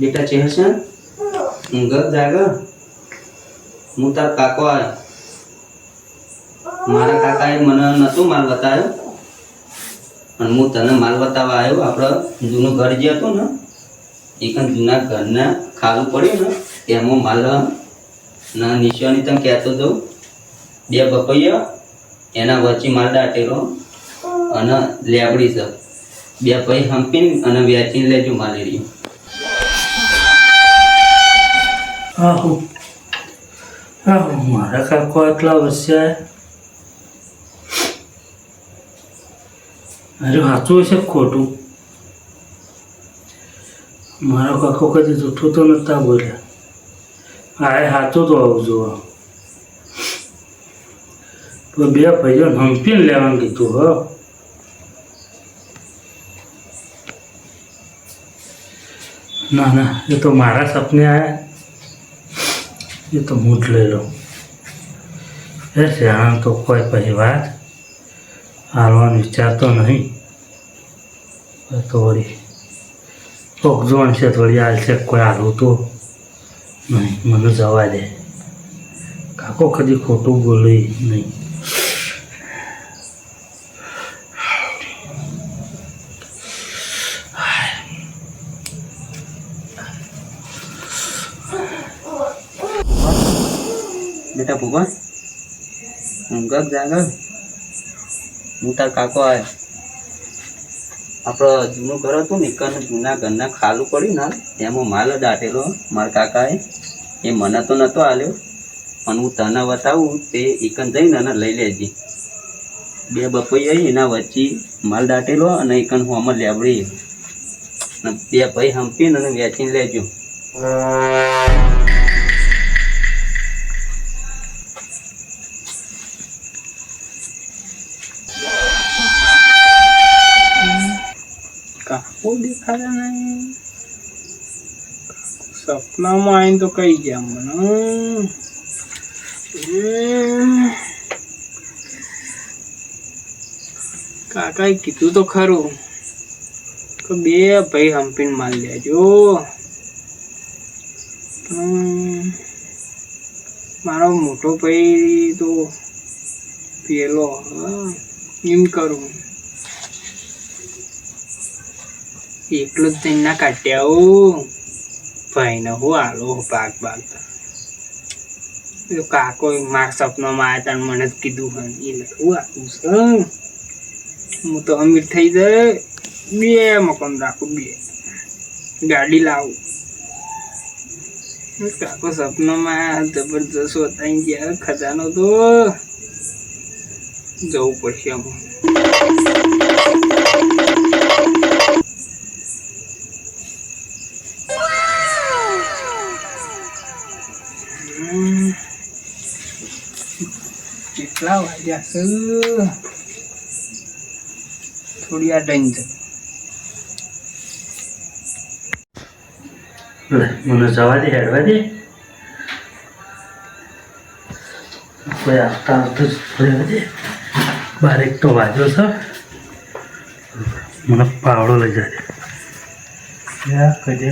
બેટા ચેહસન ઊંઘ જાગ. હું તાર કાકો આવ્યો મારા કાકાએ મને નહોતો માલ બતાવ્યો. અને હું તને માલ બતાવવા આવ્યો આપણે જૂનું ઘર જે હતું ને, એક જૂના ઘરના ખાલું પડ્યું ને તેમાં માલ ના નિશાની તમે કહેતો દઉં બે બપૈયા એના વચ્ચે માલ દાટેલો અને લેબડી છે. બે ભાઈ હંપીને અને વેચીને લેજો માલેરી આહો આહો મારા કાકો આટલા વસ્યા અરે સાચું હશે ખોટું? મારો કાકો કદી જૂઠું તો નતા બોલ્યા. આ એ સાચું તો આવું જોવા. તો બે ભાઈઓ હંપીને લેવાનું કીધું, હો. ના ના, એ તો મારા સપને આયા. એ તો હું જ લઈ લઉં. એ શિયાળા તો કોઈ પછી વાત? હાલવાનો વિચારતો નહીં. તો વળી કોક જોણ છે થોડી હાલશે કોઈ હાલવું તો નહીં. મને જવા દે. કાકો કદી ખોટું બોલી નહીં બેટા ભૂપા ઊંઘ જાગ હું તાર કાકો આવે આપણો જૂનું ઘર હતું ને કન જૂના ઘરના ખાલું પડ્યું ને, એમાં માલ દાટેલો મારા કાકાએ. એ મને તો નહોતો આલ્યો. પણ હું તને બતાવું તે એકન જઈને અને લઈ લેજે. બે બપૈયા એના વચ્ચે માલ દાટેલો અને એકન હું આમાં લેબડી બે ભાઈ હંપીને અને વેચીને લેજો. કાકો નહીં સપનામાં આવીને તો કઈ ગયા મને. કાકાએ કીધું તો ખરું કે બે ભાઈ હંપીને માલ લેજો. મારો મોટો ભાઈ તો પેલો એમ કરું. એકલો જ ના કાઢ્યા હો. ભાઈને હું હાલો ભાગ ભાગતા એ કાકો મારા સપનામાં આવ્યા તા મને જ કીધું હન એ હું આપું છું હું. તો અમીર થઈ જાય. બે મકાન રાખું, બે. ગાડી લાવું. કાકો સપનામાં જબરજસ્ત હતા ગયા, ખજાનો તો. જવું પડશે આમાં. કેટલા વાગ્યા છે થોડી આ ટાઈમ છે. મને જવા દે હેડવા દે. કોઈ આવતા આવતું જ દે. બારેક તો વાજો છે. મને પાવડો લઈ જાય કદે કજે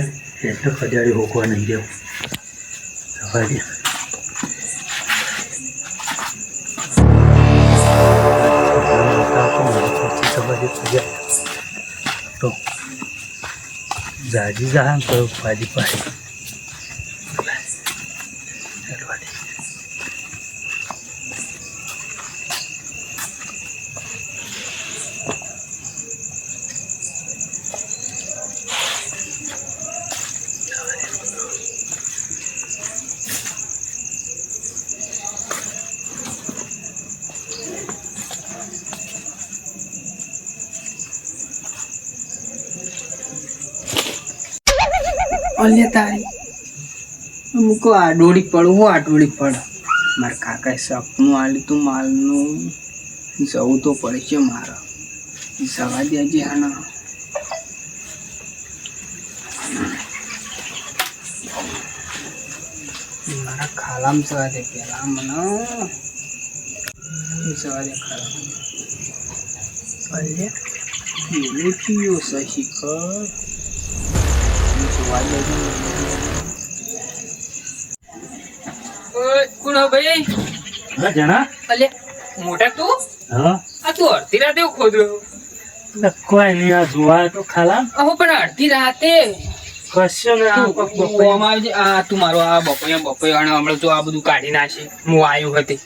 એટલે કજાડી હોકવા નહીં દેવું. જવા દે. જાજી જહાન તો પાજી પાસે હેડવા દે અલે તારી અમુક આ ડોળી પડું, હું આ ડોળી પડ. મારા કાકાએ સપનું આ તું માલનું. જવું તો પડે છે મારે જવા દેજે આના. મારા ખાલામાં જવા દે પેલા મને. જવા દે ખાલા પેલો જોવા દેજો. ઓય, ભાઈ? હા જણા અલે મોટા તું? હા. આ તું અડધી રાતે ખોદ્યો કોઈ નહીં આ જોવા તો ખાલા. અહો પણ અડધી રાતે. કશું ને આ તું બપોરે. આમ આવજે. આ તું મારો આ બપોયા બપોયા અને હમણાં જો આ બધું કાઢી નાખશે. હું આવ્યો હતી.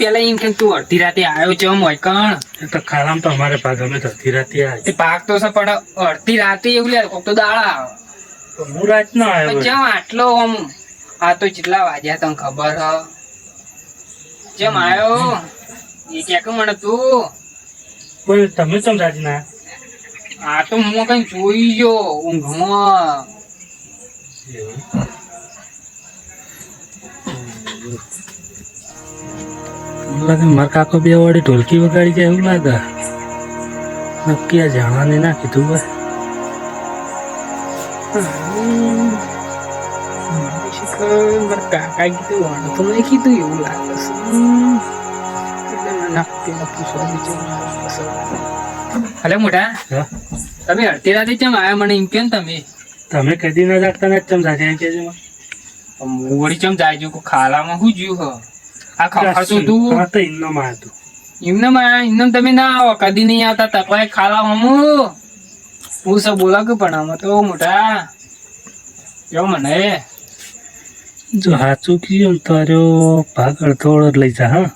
પેલા એમ કે તું અડધી રાતે આવ્યો છે એમ હોય કણ. તો ખાલામાં તો અમારે પાક અમે તો અડધી રાતે પાક તો છે પણ અડધી રાતે એવું લે કોક તો દાડા આવે. હું રાત ના આવ્યો આટલો આમ આ તો કેટલા વાગ્યા તને ખબર હ? જેમ આવ્યો એ ક્યાંક મને તું? પણ તમે ચમ રાજી ના? આ તો હું કઈ જોઈ ગયો ઊંઘમાં. લાગે મારા કાકો બે વાળી ઢોલકી વગાડી જાય એવું લાગે. નક્કી આ જાણવાને ના કીધું હોય. મારા કાકા કીધું વાંધો મેં કીધું એવું લાગે છે. પૂછવા હલે મોટા. તમે અડધી રાતે કેમ આવ્યા મને એમ કેમ તમે? તમે કદી ના જાગતા ને ચમ જાગે કે જો મોડી હું ચમ જાય છું ખાલામાં હું જ્યું હ? આ ખબર તું? હા તો ઇન્નો માં હતું. એમને માં એમને તમે ના આવો કદી નહીં આવતા તપાય ખાલામાં હું. હું સબ બોલા કે પણ આમાં તો મોટા. કેવો મને? જો સાચું કીધું તારો ભાગ અડધો લઈ જા હા?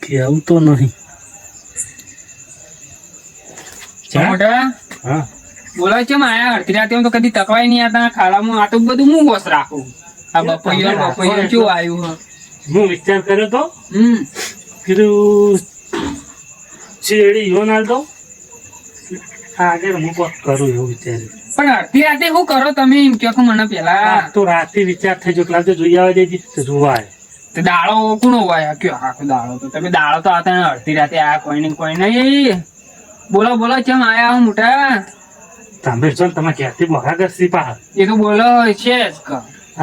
કે આવું તો નહીં. હા. બોલા છે આયા? અડધી રાતે તો કદી તકવાય નહીં આવતા ખાલામાં આ તો બધું હું વસ રાખું? આ બપૈયો શું આવ્યું હ? હું વિચાર કર્યો તો? હમ. કીધું શેરડી યોન ના તો આગળ હું કરું એવું વિચાર્યું. પણ અડધી રાતે શું કરો તમે? એમ કહો કે મને પેલા તો રાતે વિચાર થઈ ગયો તો જોઈ આવે જોવાય. તો દાળો કોનો હોય આ કયો આખો દાળો તો. તમે દાળો તો આવતા ને અડધી રાતે આ કોઈ નહીં કોઈ નહીં. બોલો બોલો કેમ આયા હું મોટા? તમે છો ને તમે ક્યાંથી બહાર કરશી પા એ તો બોલો છે.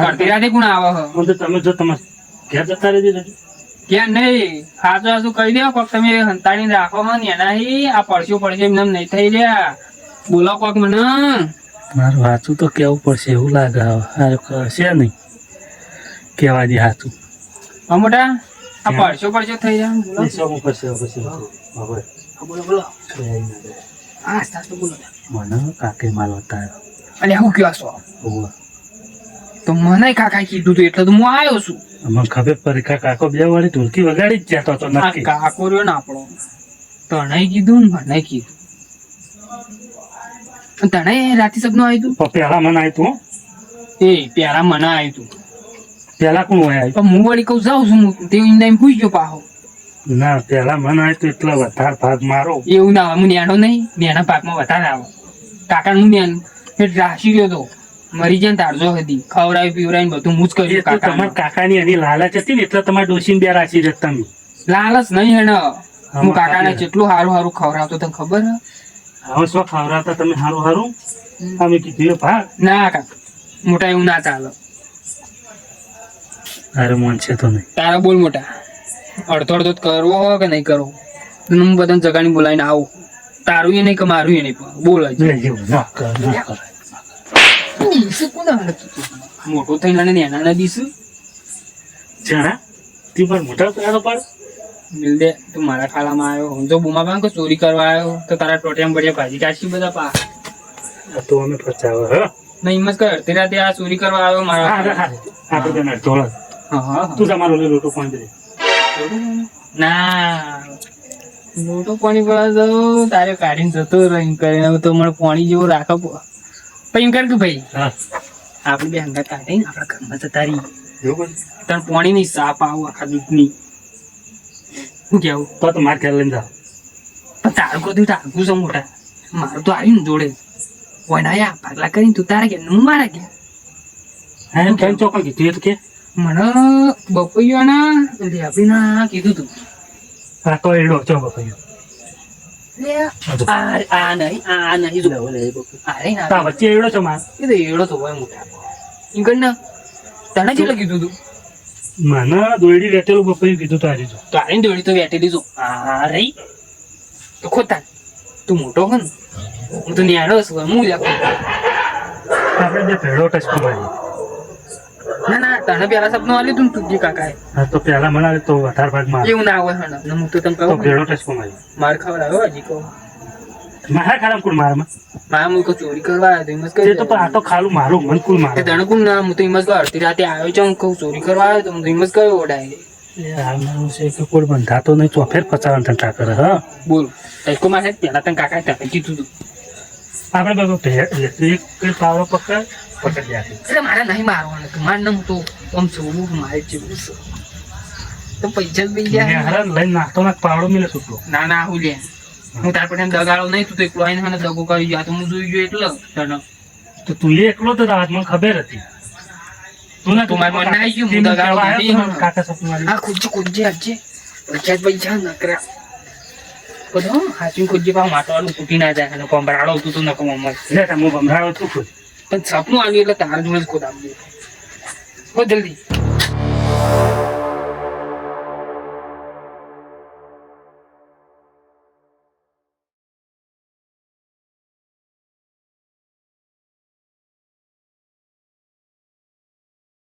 અડધી રાતે કોણ આવે હ? તો તમે જો તમે ક્યાં જતા રહેજો ક્યાં નહીં. ખાસું ખાસું કહી દો કોક તમે હંતાડી રાખો ને એના આ પડશું પડશે એમને એમ નહીં થઈ રહ્યા. બોલો કોક મને. મારું સાચું તો કેવું પડશે એવું લાગે હવે. આ કરશે નહીં. કેવા દે સાચું હા મોટા? આ? પડશો પડશો થઈ જાય બોલો. શું હા, બોલો સાચું મને કાકે માલ બતાવ્યો અને હું કયો છો. તો મને કાકા કીધું તું એટલે તો હું આવ્યો છું. અમને ખબર પડી કાકો બે વાળી ઢોલકી વગાડી જ જતો હતો કાકો રહ્યો ને આપણો. તને કીધું ને મને કીધું. તને રાતી સપનું આવ્યું તું? પહેલા મને આવ્યું તું એ પેલા મને આવ્યું તું. પેલા કોણ હોય પણ હું વળી કહું જાઉં છું તે ઈંડા એમ પૂછ્યો પાહો. ના પેલા મને આવ્યું તું એટલે વધારે ભાગ મારો. એવું ના આવે હું નેણો નહીં નેણા ભાગમાં વધારે આવે. કાકા હું એ રાશી ગયો તો. મરી જાય તારજો હતી ખવડાવી પીવડાવી બધું હું જ કર્યું કાકા તમારા કાકાની એની લાલચ હતી ને એટલે તમારે ડોસીને બે રાશી જ તમે લાલચ નહીં એને હું કાકાને જેટલું સારું સારું ખવડાવતો તને ખબર હે? હવે શું ખવડાવતા તમે હારું હારું? અમે કીધું ભા ના કાકા. મોટા એવું ના ચાલે. અરે મન છે તો નહીં. તારા બોલ મોટા. અડધો અડધો કરવો હોય કે નહીં કરવો? હું બધાને જગાની બોલાવીને આવું. તારું એ નહીં કે મારું એ નહીં બોલ? મોટો થઈને નાના દિવસે જણા તી પણ મોટા તારો મિલ દે તું મારા ખાલામાં આવ્યો. હું જો બુમા પાન ચોરી કરવા આવ્યો તો તારા ટોટિયામાં બઢિયા ભાજી કાઢશી બધા પા. તો અમે હ. નહીં હિંમત કર. અડધી રાતે આ ચોરી કરવા આવ્યો મારા આપણે તને હા. તું તમારો લે લોટો પાણી દે? ના લોટો પાણી પડે તો તારે કાઢીને જતો રહી કરીને તો મને પાણી જેવું રાખો પછી એમ કર કે ભાઈ હા. આપણે બે હંગા કાઢીને આપણા ઘરમાં જતા રહી. એવું પાણી નહીં સાપ આવું આખા દૂધની શું કેવું? તો તો માર ઘેર લઈને જાઓ. પણ તારું બધું ટાંકું છે મોટા? મારું તો આવ્યું ને જોડે વનાયા ભાગલા કરીને તું તારા કે હું મારા કે હા એમ કેમ ચોકન કીધું એ તો કે? મને બપૈયાના લેબડીના કીધું તું. હા તો એડો ચો બપૈયો લે, આ આ નહીં આ નહીં જો. અરે ના વચ્ચે એડો છો માર? એ તો એડો તો હોય મોટા. એમ કર ને તને કેટલું કીધું તું? મને દોયડી વેટેલું બપાયું કીધું તારી તો આને દોડી તો વેટેલી દીધું આ રહી તો ખોતા તું મોટો હો ને હું તો ન્યાણો છું હું લખું આપણે બે ભેળો ટચ મારીએ ના ના તને પેલા સપનું આલ્યું તું ને તુજી કાકાએ. હા તો પેલા મને તો વધારે ભાગમાં એવું ના હોય હણ. હું તો તને તો કહું ભેળો ટચકો મારીએ માર ખવડાવ્યો હજી કહું. મારા ખારામ કુલ મારમાં મારા મું કોઈ ચોરી કરવા આવ્યો એમ જ કહી તો પણ આ તો ખાલું મારું મન કુલ મારું? તને કોણ ના હું તો એમ જ કહું અડધી રાતે આવ્યો છે હું કહું ચોરી કરવા આવ્યો તો હું તો એમ જ કહ્યું ઓડાય એ હાલમાં છે કે કોઈ બંધાતો નહીં ચોફેર પચાવવાનું ધંધા કરે હા? બોલ. તૈકો માં છે પેલા તને કાકાએ તને કીધું તું. આપણે બધું ભે- એક પાવડો પકડ પકડી જાય એટલે મારે નહીં મારવાનું હતું માર તો આમ જોવું મારે જેવું તો પૈસા જ બી ગયા. લઈને નાખતો નાખ પાવડો મિલે છૂટો ના ના હું લે. હું તાર એમ દગાડો નહીં તું તો એકલો આવીને મને દગો કરી ગયા. તો હું જોઈ ગયો એટલે તને. તો તું એકલો તો રાત મને ખબર હતી. તું ના તું મારા મનમાં આવી ગયું, હું દગાડો મને હમણાં. કાકા સપનું આવ્યું. આ ખુરજી ખુરજી આજે જ પૈસા નકરા. બધો હાચું ખુરજી પાવ માટવાનું તૂટી ના જાય. અને પંબરાડો તું તો નકો મમ્મા લે તાર હું ભમરાડો તું ખુદ. પણ સપનું આવ્યું એટલે તારા જોડે જ ખોદ આવ્યું હો જલ્દી